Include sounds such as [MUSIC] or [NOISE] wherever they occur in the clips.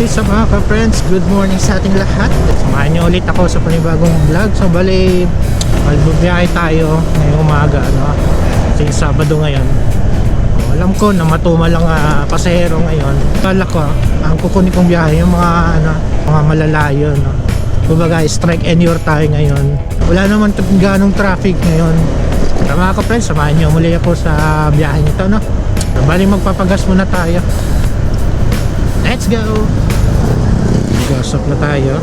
Hello, what is up mga ka-friends? Good morning sa ating lahat. Samahan niyo ulit ako sa panibagong vlog. So bali, magbubiyahe tayo ngayong umaga. Ano? Kasi Sabado ngayon. Oh, alam ko na matuma lang ah, pasahero ngayon. Kala ko, ang kukunin kong biyahe yung mga, ano, mga malalayo. No? Kumbaga, strike anywhere tayo ngayon. Wala naman ganong traffic ngayon. Kaya mga ka-friends, samahan niyo muli ako sa biyahe nito. No? So, bali, magpapagas muna tayo. Let's go! Gasap na tayo.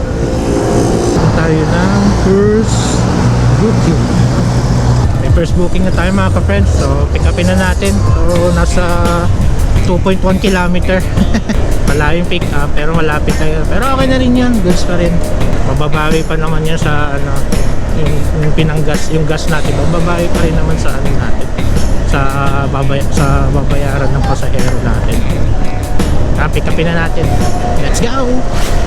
Tayo ng first booking. May first booking na tayo mga ka-friends. So, pick upin na natin. So, nasa 2.1 kilometer. [LAUGHS] Malayo yung pick up, pero malapit tayo. Pero okay na rin yan. Goods pa rin. Mababawi pa naman yan sa ano, yung, yung pinanggas, yung gas natin. Mababawi pa rin naman sa ano natin. Sa, babay, sa babayaran ng pasahero natin. Ah, pick upin na natin. Let's go!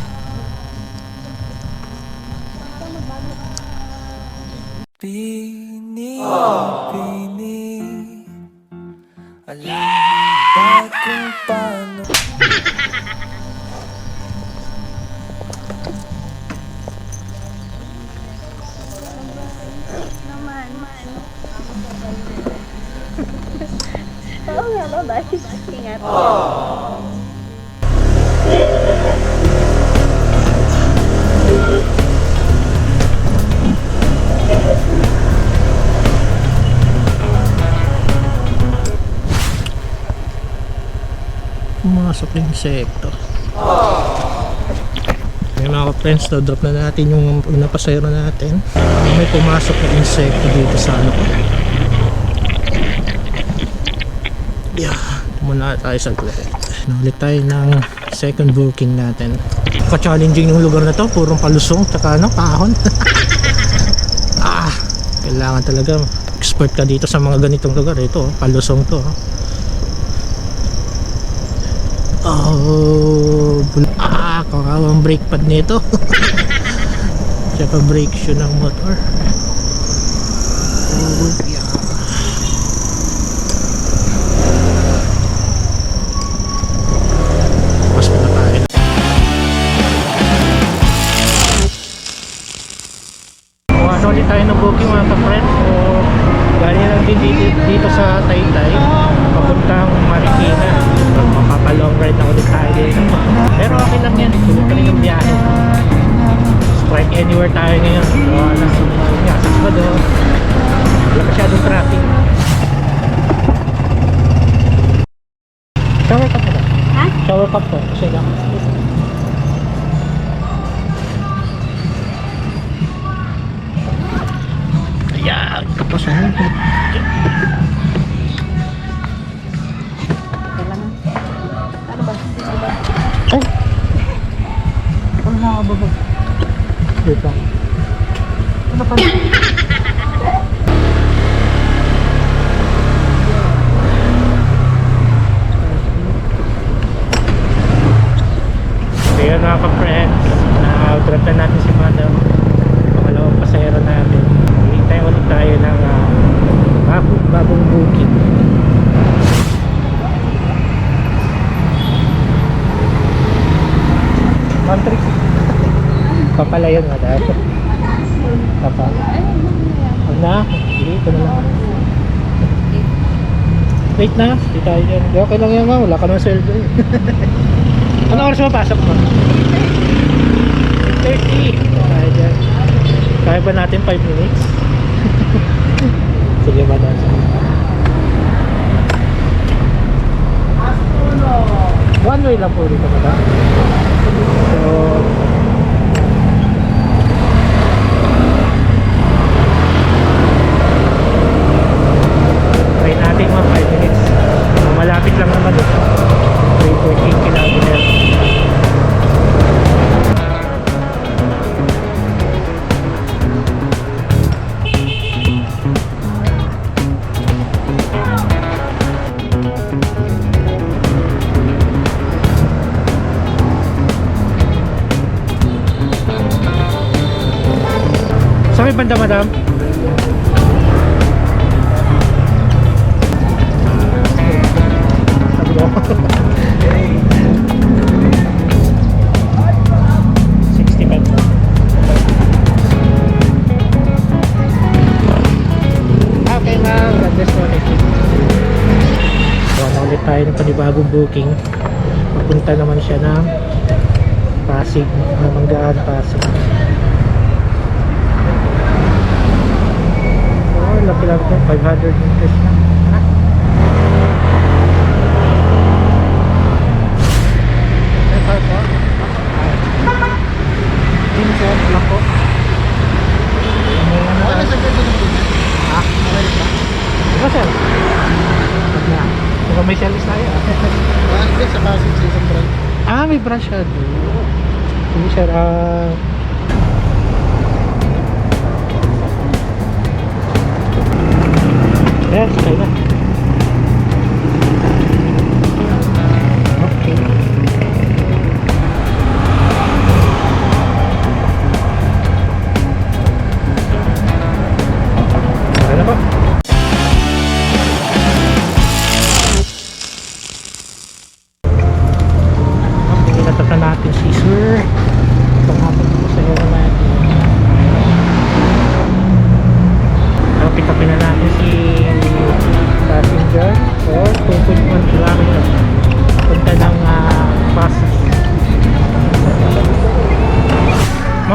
Nga, bye-bye. Ingat. Pumasok yung insekto. May mga friends drop na natin yung una pasayro natin. May pumasok na insekto dito sa ano ko. Yeah, muna tayo sa glit. Naulit tayo ng second booking natin. Pa-challenging yung lugar na to, purong palusong, tsaka ano, kahon. [LAUGHS] ah, kailangan talaga expert ka dito sa mga ganitong lugar. Ito, oh, palusong to. oh. Oh, ah, kakawang brake pad nito. [LAUGHS] Tsaka brake shoe ng motor. Oh, ulit tayo ng booking mga ka-friends. So, galing lang din dito, dito sa Taytay. Papuntang Marikina. So, mapapalong ride na ulit tayo dito. Pero okay lang yan. Tuloy pa rin yung biyahe. Strike anywhere tayo ngayon. So, ano, nga, Sabado. Wala masyadong traffic. Shower cup po. Ha? Shower cup po. Kasi lang. Kailangan. Ano ba? Ano ba? Ay! Ano pa? Yun mga ka-friends, na-drop na natin si Madam. Pangalawang pasayro natin. Hintay ulit tayo ng ah, bagong, bagong booking. Country. Papalayan mo dahil. Papa. Huwag na. Sige, ito na lang. Wait na. Di tayo dyan. Di okay lang yan ma. Wala ka ng sweldo eh. [LAUGHS] ano oras mapasok mo? 30. Tayo dyan. Kaya ba natin 5 minutes? [LAUGHS] Sige ba na? One way lang po dito madam. So, banda, madam? tayo ng panibagong booking. Papunta naman siya ng Pasig, Manggaan, Pasig. Diba sir? Wag na. Mukhang may service tayo ah. Ah, hindi, may branch siya doon. Sige sir, ah... Yes, okay na.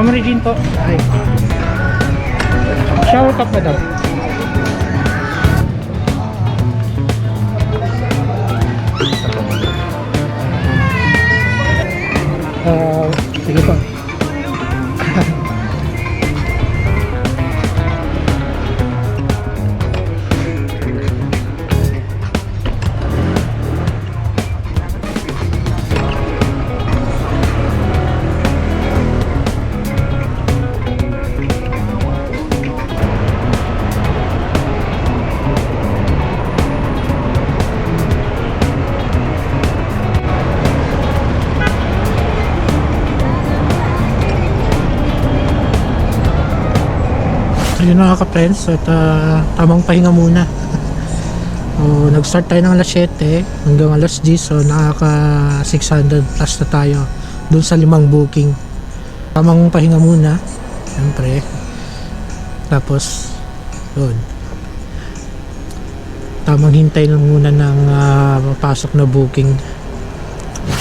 Ma'am Regine po. Ay. Shower cup na daw. Ah, sige po. Ayun na ka friends at ah, tamang pahinga muna. [LAUGHS] o, nag-start tayo ng alas 7 hanggang alas 10 so nakaka 600 plus na tayo dun sa limang booking. Tamang pahinga muna. Siyempre. Tapos yun. Tamang hintay lang muna ng ah, papasok na booking.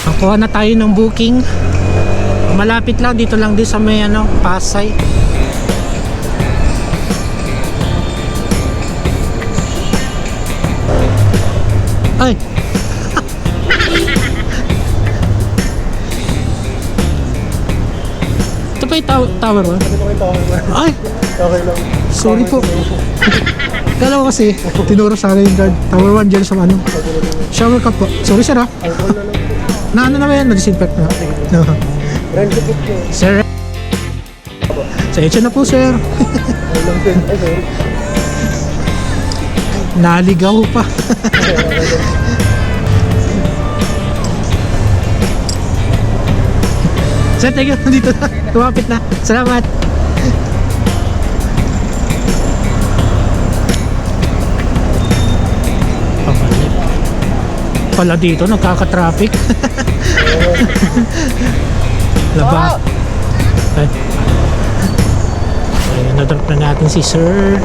Nakuha na tayo ng booking. Malapit lang dito lang din sa may ano, Pasay. Ay! Ito pa yung tow- tower ba? Ano kayo tawag ba? Ay! Okay lang. Sorry po. [LAUGHS] Kala ko kasi, tinuro sa akin yung guard. Tower 1 dyan sa ano. Shower cup po. Sorry sir ha. Na ano na ba yan? Na-disinfect na. [LAUGHS] Sir. Sa etcha na po sir. Naligaw pa. Sir, thank you. [LAUGHS] Dito na. Tumapit na. Salamat. Pala dito, nagkaka-traffic. [LAUGHS] Laba. Ay. Ay, nadrop na natin si Sir.